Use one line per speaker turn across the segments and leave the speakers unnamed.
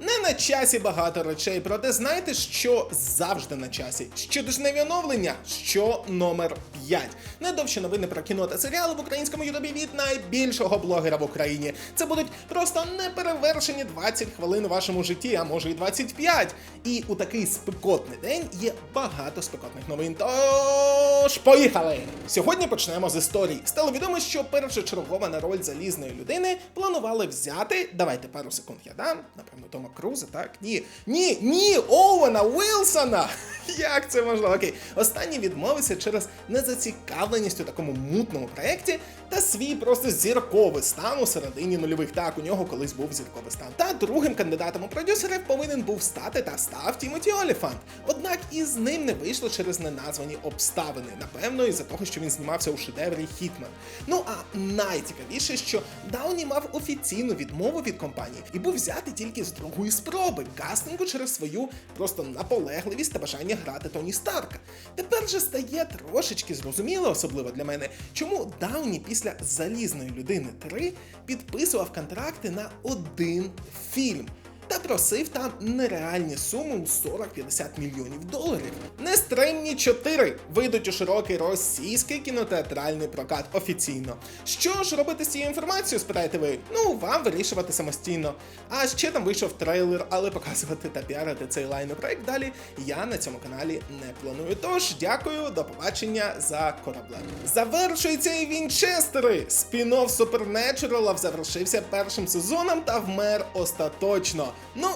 Не на часі багато речей, проте знаєте, що завжди на часі? Щотижневі оновлення, що номер 5. Недовші новини про кіно та серіали в українському ютубі від найбільшого блогера в Україні. Це будуть просто неперевершені 20 хвилин у вашому житті, а може і 25. І у такий спекотний день є багато спекотних новин. Тож поїхали! Сьогодні почнемо з історії. Стало відомо, що першочергова на роль залізної людини планували взяти. Давайте пару секунд я дам. Напевно, Тома Круза, так? Ні. Ні, ні, Оуена Уілсона! Як це можливо? Окей. Останній відмовився через незацікавленість у такому мутному проєкті та свій просто зірковий стан у середині нульових. Так, у нього колись був зірковий стан. Та другим кандидатом у продюсери повинен був стати та став Тімоті Оліфант. Однак із ним не вийшло через неназвані обставини. Напевно, із-за того, що він знімався у шедеврі Хітмен. Ну а найцікавіше, що Дауні мав офіційну відмову від компанії і був взятий тільки з другої спроби кастингу через свою просто наполегливість та бажання грати Тоні Старка. Тепер же стає трошечки зрозуміло, особливо для мене, чому Дауні після залізної людини 3 підписував контракти на один фільм. Та просив там нереальні суми у 40-50 мільйонів доларів. Нестримні 4 вийдуть у широкий російський кінотеатральний прокат офіційно. Що ж робити з цією інформацією, спитаєте ви? Ну, вам вирішувати самостійно. А ще там вийшов трейлер, але показувати та піарити цей лайнопроект далі я на цьому каналі не планую. Тож дякую, до побачення за кораблем. Завершується і Вінчестери. Спін-офф Супернечурала завершився першим сезоном та вмер остаточно. Ну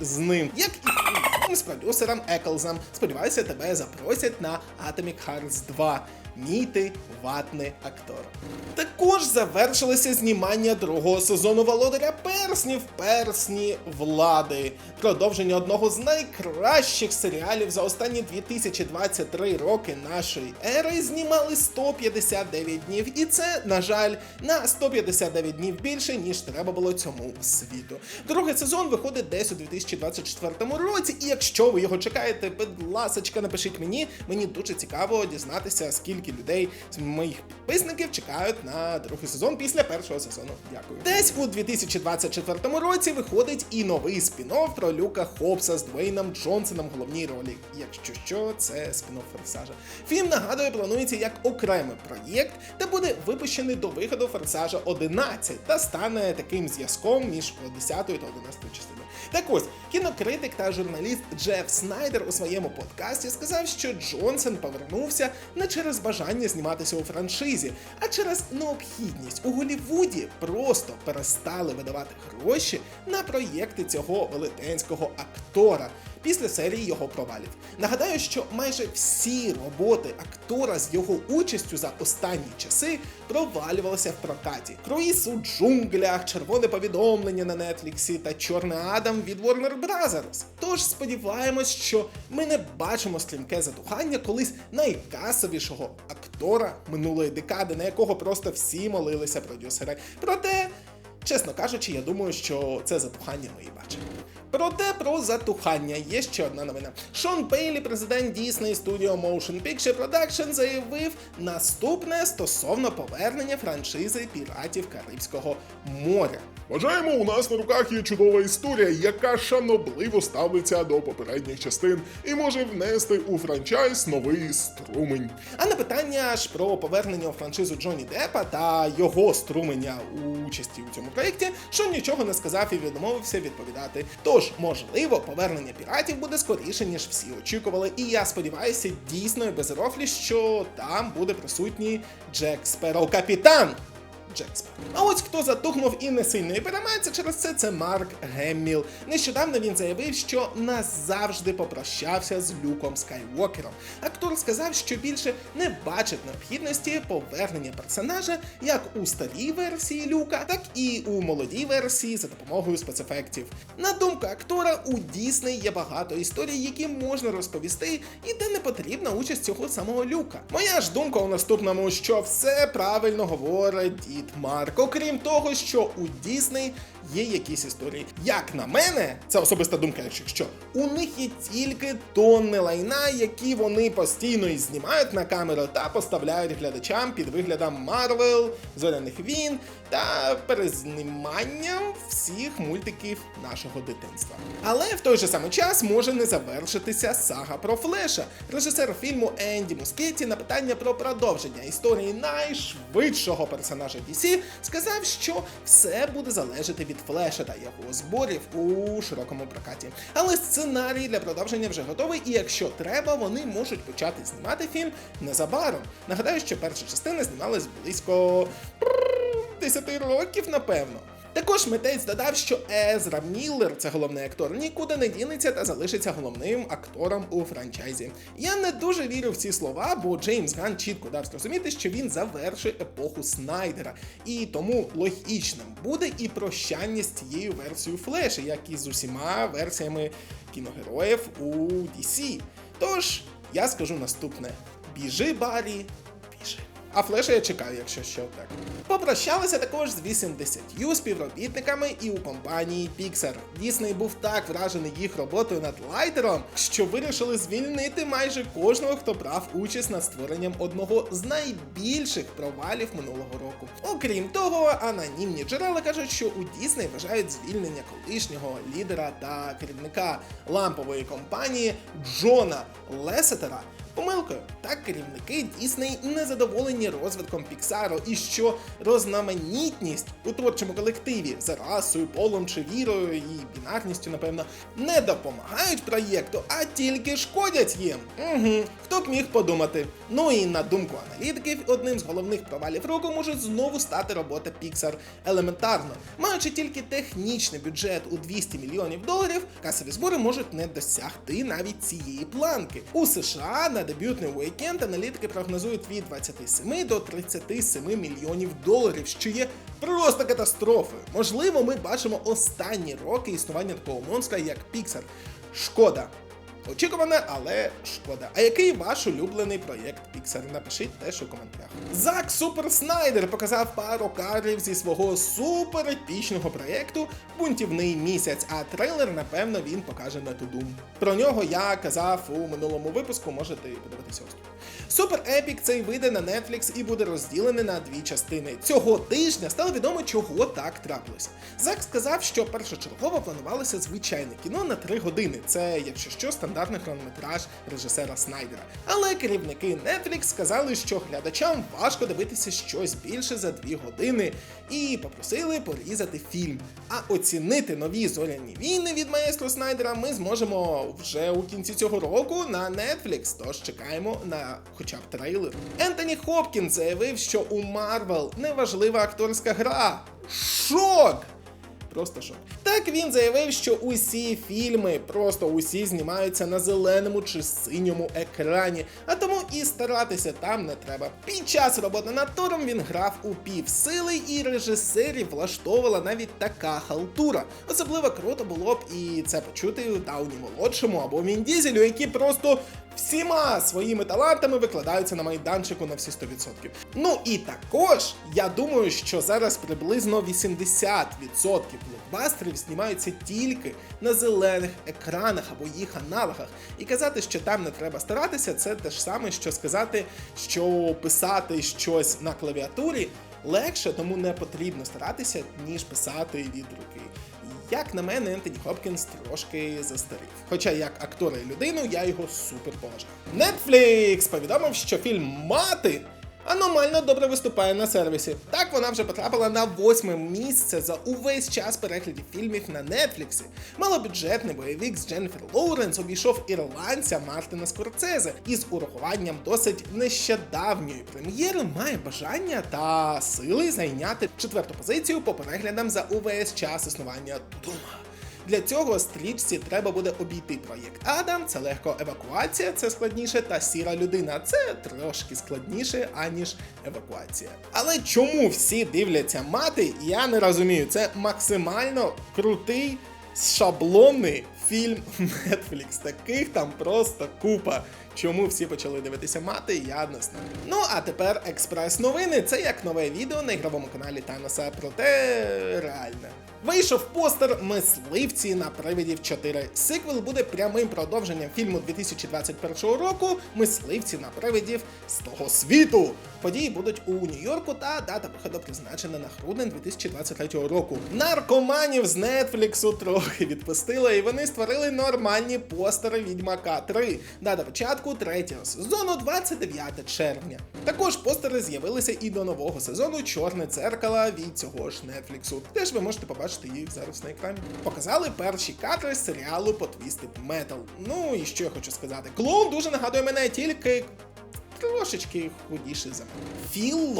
і з ним. Як і хуй з продюсером Еклзом. Сподіваюся, тебе запросять на Atomic Hearts 2. Мій ти ватний актор. Також завершилося знімання другого сезону Володаря Перснів Персні влади. Продовження одного з найкращих серіалів за останні 2023 роки нашої ери знімали 159 днів. І це, на жаль, на 159 днів більше, ніж треба було цьому світу. Другий сезон виходить десь у 2024 році. І якщо ви його чекаєте, будь ласочка, напишіть мені. Мені дуже цікаво дізнатися, скільки людей з моїх підписників чекають на другий сезон після першого сезону. Дякую. Десь у 2024 році виходить і новий спін-офф про Люка Хопса з Двейном Джонсоном в головній ролі. Якщо що, це спін-офф форсажа. Фільм нагадує, планується як окремий проєкт, та буде випущений до виходу форсажа 11 та стане таким зв'язком між 10 та 11 частиною. Так ось, кінокритик та журналіст Джеф Снайдер у своєму подкасті сказав, що Джонсон повернувся не через бажання зніматися у франшизі, а через необхідність. У Голівуді просто перестали видавати гроші на проєкти цього велетенського актора. Після серії його провалів. Нагадаю, що майже всі роботи актора з його участю за останні часи провалювалися в прокаті. Круїз у джунглях, червоне повідомлення на Нетфліксі та Чорний Адам від Warner Brothers. Тож сподіваємось, що ми не бачимо стрімке затухання колись найкасовішого актора минулої декади, на якого просто всі молилися продюсери. Проте. Чесно кажучи, я думаю, що це затухання ми і бачимо. Проте про затухання є ще одна новина. Шон Бейлі, президент Disney Studio Motion Picture Production, заявив наступне стосовно повернення франшизи піратів Карибського моря.
Вважаємо, у нас на руках є чудова історія, яка шанобливо ставиться до попередніх частин і може внести у франчайз новий струмень.
А на питання ж про повернення у франшизу Джонні Деппа та його струмення участі у цьому проєкті, Шон нічого не сказав і відмовився відповідати. Тож, можливо, повернення піратів буде скоріше, ніж всі очікували. І я сподіваюся, дійсно і без рофлі, що там буде присутній Джек Сперо капітан. Джек А ось хто затухнув і не сильно і переймається через це, це Марк Гемміл. Нещодавно він заявив, що назавжди попрощався з Люком Скайуокером. Актор сказав, що більше не бачить необхідності повернення персонажа як у старій версії Люка, так і у молодій версії за допомогою спецефектів. На думку актора, у Дісней є багато історій, які можна розповісти, і де не потрібна участь цього самого Люка. Моя ж думка у наступному, що все правильно говорить дід Марк. Окрім того, що у Дісней є якісь історії. Як на мене, це особиста думка, якщо у них є тільки тонни лайна, які вони постійно і знімають на камеру та поставляють глядачам під виглядом Марвел, Зоряних війн та перезніманням всіх мультиків нашого дитинства. Але в той же самий час може не завершитися сага про Флеша. Режисер фільму Енді Мускетті на питання про продовження історії найшвидшого персонажа DC сказав, що все буде залежати від Флеша та його зборів у широкому прокаті. Але сценарій для продовження вже готовий, і якщо треба, вони можуть почати знімати фільм незабаром. Нагадаю, що перша частина знімалась близько 10 років, напевно. Також митець додав, що Езра Міллер, це головний актор, нікуди не дінеться та залишиться головним актором у франчайзі. Я не дуже вірю в ці слова, бо Джеймс Ган чітко дав зрозуміти, що він завершує епоху Снайдера, і тому логічним буде і прощання з цією версією Флеша, як і з усіма версіями кіногероїв у DC. Тож я скажу наступне: біжи, Барі, біжи. А флеша я чекаю, якщо що так. Попрощалися також з 80 співробітниками і у компанії Pixar. Дісней був так вражений їх роботою над лайтером, що вирішили звільнити майже кожного, хто брав участь над створенням одного з найбільших провалів минулого року. Окрім того, анонімні джерела кажуть, що у Дісней вважають звільнення колишнього лідера та керівника лампової компанії Джона Лесетера Помилкою, так керівники Дісней не задоволені розвитком Піксару і що розноманітність у творчому колективі за расою, полом чи вірою і бінарністю, напевно, не допомагають проєкту, а тільки шкодять їм. Угу, хто б міг подумати. Ну і на думку аналітиків, одним з головних провалів року може знову стати робота Pixar елементарно. Маючи тільки технічний бюджет у 200 мільйонів доларів, касові збори можуть не досягти навіть цієї планки. У США на дебютний уікенд аналітики прогнозують від 27 до 37 мільйонів доларів, що є просто катастрофою. Можливо, ми бачимо останні роки існування такого монстра, як Pixar. Шкода. Очікуване, але шкода. А який ваш улюблений проєкт Pixar? Напишіть теж у коментарях. Зак Супер Снайдер показав пару кадрів зі свого суперепічного проєкту Бунтівний місяць, а трейлер, напевно, він покаже на тудум. Про нього я казав у минулому випуску, можете подивитися ось. Супер Епік цей вийде на Netflix і буде розділений на дві частини. Цього тижня стало відомо, чого так трапилося. Зак сказав, що першочергово планувалося звичайне кіно на 3 години. Це, якщо що, стандартний хронометраж режисера Снайдера. Але керівники Netflix сказали, що глядачам важко дивитися щось більше за 2 години, і попросили порізати фільм. А оцінити нові зоряні війни від маестро Снайдера ми зможемо вже у кінці цього року на Netflix, тож чекаємо на хоча б трейлер. Ентоні Хопкінс заявив, що у Марвел неважлива акторська гра. Шок! Просто шок. Так він заявив, що усі фільми, просто усі знімаються на зеленому чи синьому екрані, а тому і старатися там не треба. Під час роботи над туром він грав у півсили, і режисерів влаштовувала навіть така халтура. Особливо круто було б і це почути Дауні молодшому або Він Дізелю, які просто всіма своїми талантами викладаються на майданчику на всі 100%. Ну і також я думаю, що зараз приблизно 80% блокбастерів знімаються тільки на зелених екранах або їх аналогах. І казати, що там не треба старатися, це те ж саме, що сказати, що писати щось на клавіатурі легше, тому не потрібно старатися, ніж писати від руки. Як на мене, Ентоні Хопкінс трошки застарів. Хоча як актора і людину я його супер поважаю. Netflix повідомив, що фільм Мати аномально добре виступає на сервісі. Так вона вже потрапила на восьме місце за увесь час переглядів фільмів на Нетфліксі. Малобюджетний бойовик з Дженніфер Лоуренс обійшов ірландця Мартина Скорцезе і з урахуванням досить нещодавньої прем'єри має бажання та сили зайняти четверту позицію по переглядам за увесь час існування Дума. Для цього стрічці треба буде обійти проєкт Адам, це легко евакуація, це складніше, та сіра людина це трошки складніше, аніж евакуація. Але чому всі дивляться мати, я не розумію. Це максимально крутий шаблонний фільм Netflix. Таких там просто купа. Чому всі почали дивитися мати, я не знаю. Ну а тепер експрес-новини. Це як нове відео на ігровому каналі Таноса, проте реальне. Вийшов постер Мисливці на привидів 4. Сиквел буде прямим продовженням фільму 2021 року Мисливці на привидів з того світу. Події будуть у Нью-Йорку та дата виходу призначена на грудень 2023 року. Наркоманів з Нетфліксу трохи відпустили, і вони створили нормальні постери Відьмака 3. Дата початку третього сезону 29 червня. Також постери з'явилися і до нового сезону Чорне дзеркало від цього ж Нетфліксу. Теж ви можете побачити їх зараз на екрані. Показали перші кадри серіалу по Twisted Metal. Ну і що я хочу сказати? Клоун дуже нагадує мене тільки трошечки худіший за мене. Філ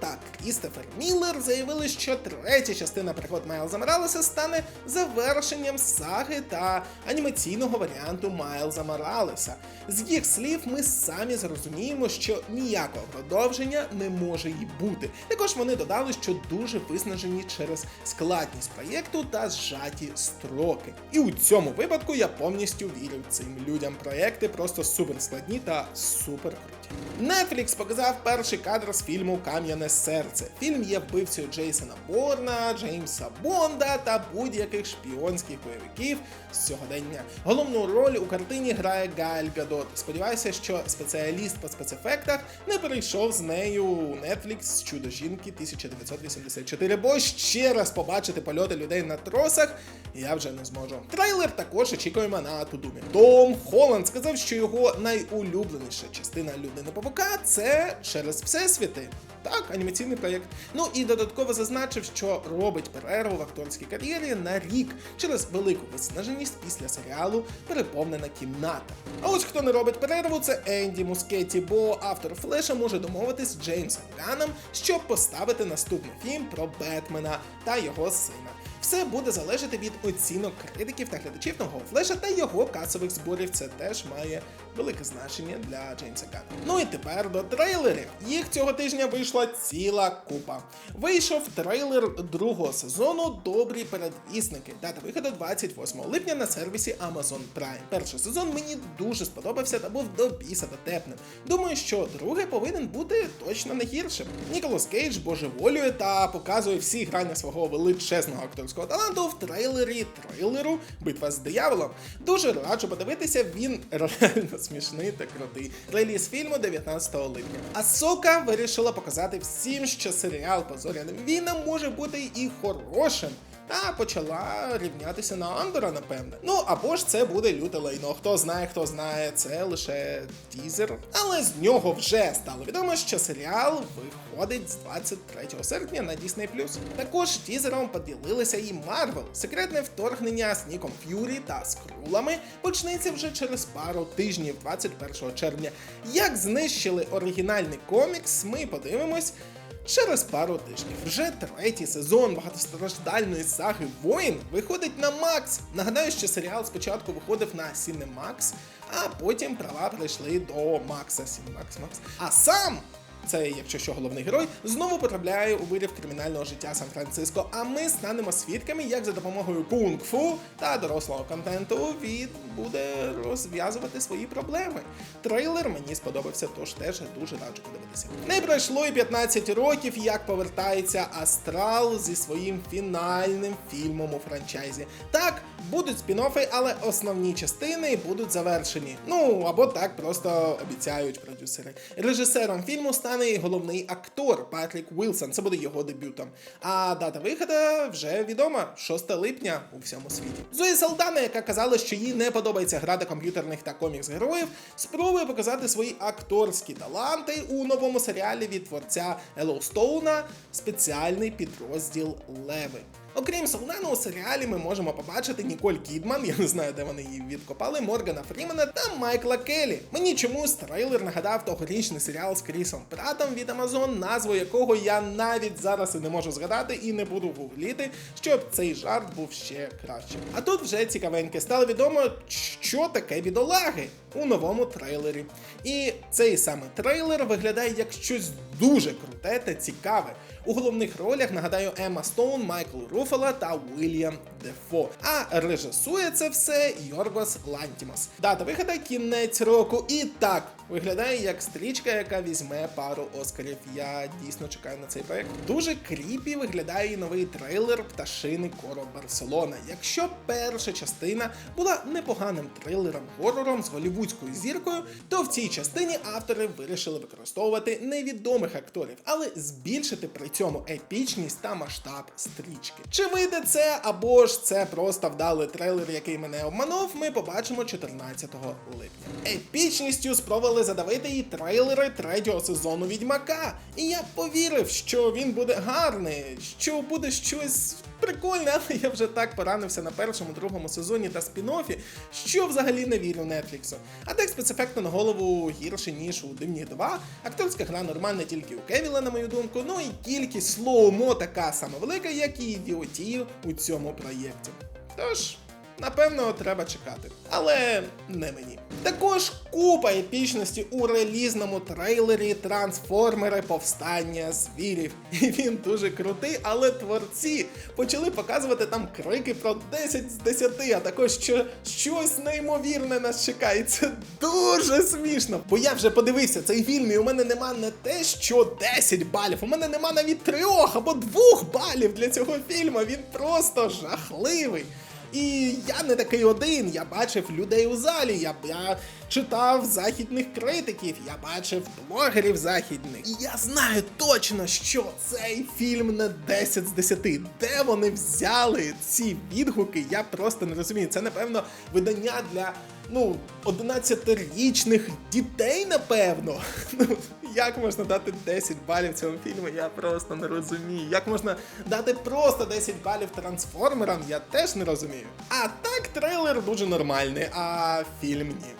та Крістофер Міллер заявили, що третя частина пригод Майлза Моралеса стане завершенням саги та анімаційного варіанту Майлза Моралеса. З їх слів, ми самі зрозуміємо, що ніякого продовження не може й бути. Також вони додали, що дуже виснажені через складність проєкту та зжаті строки. І у цьому випадку я повністю вірю цим людям. Проєкти просто супер складні та супер круті. Netflix показав перший кадр з фільму Кам'яне серце. Фільм є вбивцею Джейсона Борна, Джеймса Бонда та будь-яких шпіонських бойовиків з сьогодення. Головну роль у картині грає Галь Гадот. Сподіваюся, що спеціаліст по спецефектах не перейшов з нею у Netflix з чудо жінки 1984, бо ще раз побачити польоти людей на тросах я вже не зможу. Трейлер також очікуємо на Тудумі. Том Холланд сказав, що його найулюбленіша частина людини павука це через всесвіти. Так, анімаційний проєкт. Ну і додатково зазначив, що робить перерву в акторській кар'єрі на рік через велику виснаженість після серіалу Переповнена кімната. А ось хто не робить перерву, це Енді Мускетті, бо автор Флеша може домовитись з Джеймсом Ганом, щоб поставити наступний фільм про Бетмена та його сина. Все буде залежати від оцінок критиків та глядачів нового флеша та його касових зборів. Це теж має велике значення для Джеймса Ганна. Ну і тепер до трейлерів. Їх цього тижня вийшла ціла купа. Вийшов трейлер другого сезону Добрі передвісники. Дата виходу 28 липня на сервісі Amazon Prime. Перший сезон мені дуже сподобався та був до біса дотепним. Думаю, що другий повинен бути точно не гіршим. Ніколас Кейдж божеволює та показує всі грання свого величезного акторського таланту в трейлері трейлеру Битва з дияволом. Дуже раджу подивитися, він реально смішний та крутий. Реліз фільму 19 липня. Асока вирішила показати всім, що серіал по зоряним війнам може бути і хорошим. Та почала рівнятися на Андора, напевне. Ну або ж це буде люте лайно. Хто знає, хто знає, це лише тізер. Але з нього вже стало відомо, що серіал виходить з 23 серпня на Disney+. Також тізером поділилися і Марвел. Секретне вторгнення з Ніком Ф'юрі та Скрулами почнеться вже через пару тижнів, 21 червня. Як знищили оригінальний комікс, ми подивимось. Через пару тижнів вже третій сезон багатостраждальної саги Воїн виходить на Макс. Нагадаю, що серіал спочатку виходив на Cinemax, а потім права прийшли до Макса. Cinemax, Макс. А сам. Це, якщо що, головний герой знову потрапляє у вирів кримінального життя Сан-Франциско. А ми станемо свідками, як за допомогою кунг-фу та дорослого контенту він буде розв'язувати свої проблеми. Трейлер мені сподобався, тож теж дуже раджу подивитися. Не пройшло і 15 років, як повертається Астрал зі своїм фінальним фільмом у франчайзі. Так, будуть спін-оффи, але основні частини будуть завершені. Ну або так просто обіцяють продюсери. Режисером фільму стане і головний актор Патрік Уілсон. Це буде його дебютом. А дата виходу вже відома 6 липня у всьому світі. Зої Салдана, яка казала, що їй не подобається грати комп'ютерних та комікс героїв, спробує показати свої акторські таланти у новому серіалі від творця Елоустоуна спеціальний підрозділ Леви. Окрім Солдана, у серіалі ми можемо побачити Ніколь Кідман, я не знаю, де вони її відкопали, Моргана Фрімена та Майкла Келлі. Мені чомусь трейлер нагадав тогорічний серіал з Крісом Пратом від Amazon, назву якого я навіть зараз і не можу згадати і не буду гугліти, щоб цей жарт був ще кращим. А тут вже цікавеньке стало відомо, що таке відолаги у новому трейлері. І цей саме трейлер виглядає як щось дуже круте та цікаве. У головних ролях нагадаю Емма Стоун, Майкл Руфала та Уільям Дефо. А режисує це все Йоргос Лантімос. Дата виходу кінець року. І так виглядає як стрічка, яка візьме пару оскарів. Я дійсно чекаю на цей проект. Дуже кріпі виглядає і новий трейлер Пташини Коро Барселона. Якщо перша частина була непоганим трилером горором з голівудською зіркою, то в цій частині автори вирішили використовувати невідомих акторів, але збільшити при цьому епічність та масштаб стрічки. Чи вийде це або ж це просто вдалий трейлер, який мене обманув, ми побачимо 14 липня. Епічністю спробували задавити і трейлери третього сезону Відьмака. І я повірив, що він буде гарний, що буде щось прикольне, але я вже так поранився на першому, другому сезоні та спін-оффі, що взагалі не вірю Нетфліксу. А так спецефекту на голову гірше, ніж у Дивні 2. Акторська гра нормальна тільки у Кевіла, на мою думку. Ну і кількість слоумо така сама велика, як і ідіотів у цьому проєкті. Тож. Напевно, треба чекати, але не мені. Також купа епічності у релізному трейлері Трансформери Повстання звірів. І він дуже крутий, але творці почали показувати там крики про 10 з 10, а також що щось неймовірне нас чекає. Це дуже смішно. Бо я вже подивився цей фільм, і у мене нема не те, що 10 балів, у мене нема навіть трьох або двох балів для цього фільму. Він просто жахливий. І я не такий один. Я бачив людей у залі, я, я читав західних критиків, я бачив блогерів західних. І я знаю точно, що цей фільм не 10 з 10. Де вони взяли ці відгуки, я просто не розумію. Це, напевно, видання для. Ну, 11-річних дітей, напевно. Як можна дати 10 балів цьому фільму, я просто не розумію. Як можна дати просто 10 балів трансформерам, я теж не розумію. А так, трейлер дуже нормальний, а фільм ні.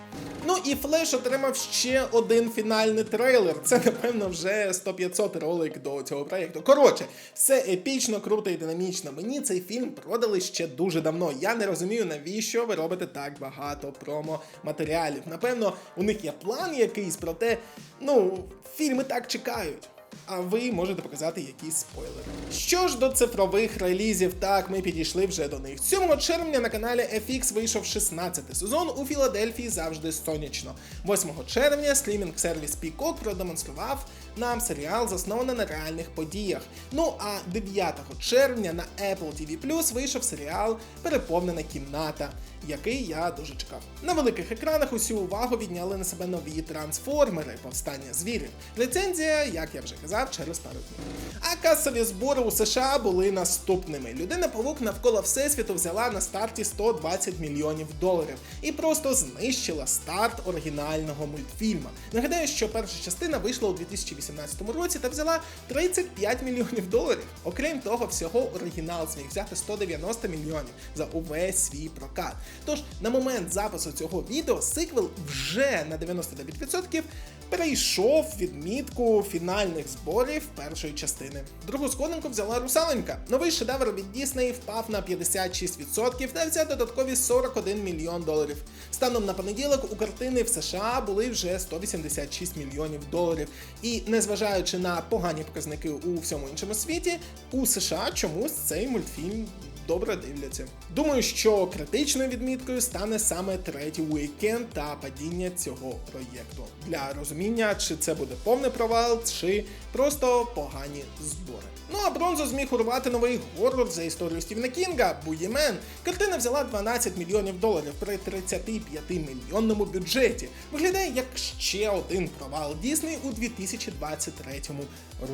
Ну і Флеш отримав ще один фінальний трейлер. Це, напевно, вже 100-500 ролик до цього проєкту. Коротше, все епічно, круто і динамічно. Мені цей фільм продали ще дуже давно. Я не розумію, навіщо ви робите так багато промо-матеріалів. Напевно, у них є план якийсь, проте, ну, фільми так чекають. А ви можете показати якісь спойлери. Що ж до цифрових релізів, так ми підійшли вже до них. 7 червня на каналі FX вийшов 16 сезон у Філадельфії завжди сонячно. 8 червня стрімінг сервіс Peacock продемонстрував нам серіал, заснований на реальних подіях. Ну а 9 червня на Apple TV вийшов серіал Переповнена кімната, який я дуже чекав. На великих екранах усю увагу відняли на себе нові трансформери повстання звірів. Рецензія, як я вже казав, через пару днів. А касові збори у США були наступними. Людина павук навколо всесвіту взяла на старті 120 мільйонів доларів і просто знищила старт оригінального мультфільма. Нагадаю, що перша частина вийшла у 2018 році та взяла 35 мільйонів доларів. Окрім того, всього оригінал зміг взяти 190 мільйонів за увесь свій прокат. Тож на момент запису цього відео сиквел вже на 99% перейшов відмітку фінальних зборів першої частини. Другу сходинку взяла Русаленька. Новий шедевр від Дісней впав на 56% та взяв додаткові 41 мільйон доларів. Станом на понеділок у картини в США були вже 186 мільйонів доларів. І незважаючи на погані показники у всьому іншому світі, у США чомусь цей мультфільм добре дивляться. Думаю, що критичною відміткою стане саме третій уікенд та падіння цього проєкту для розуміння, чи це буде повний провал, чи просто погані збори. Ну а бронзу зміг урвати новий горор за історію Стівена Кінга Буємен. Картина взяла 12 мільйонів доларів при 35 мільйонному бюджеті. Виглядає як ще один провал Дісней у 2023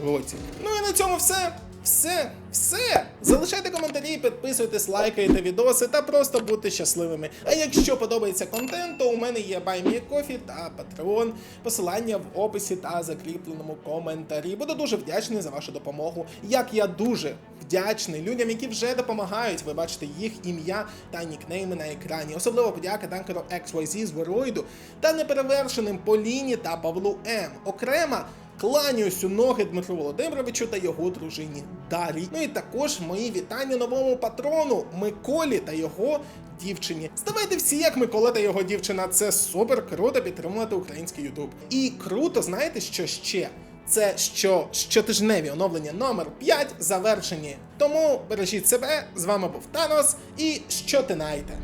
році. Ну і на цьому все. Все, все. Залишайте коментарі, підписуйтесь, лайкайте відоси та просто будьте щасливими. А якщо подобається контент, то у мене є BuyMeCoffee та Patreon. Посилання в описі та закріпленому коментарі. Буду дуже вдячний за вашу допомогу. Як я дуже вдячний людям, які вже допомагають. Ви бачите їх ім'я та нікнейми на екрані. Особливо подяка танкеру XYZ з Вероїду та неперевершеним Поліні та Павлу М. Окремо. Кланяюсь у ноги Дмитру Володимировичу та його дружині Дарі. Ну і також мої вітання новому патрону Миколі та його дівчині. Ставайте всі, як Микола та його дівчина. Це супер круто підтримувати український Ютуб. І круто, знаєте, що ще? Це що щотижневі оновлення номер 5 завершені. Тому бережіть себе. З вами був Танос і що ти знаєте.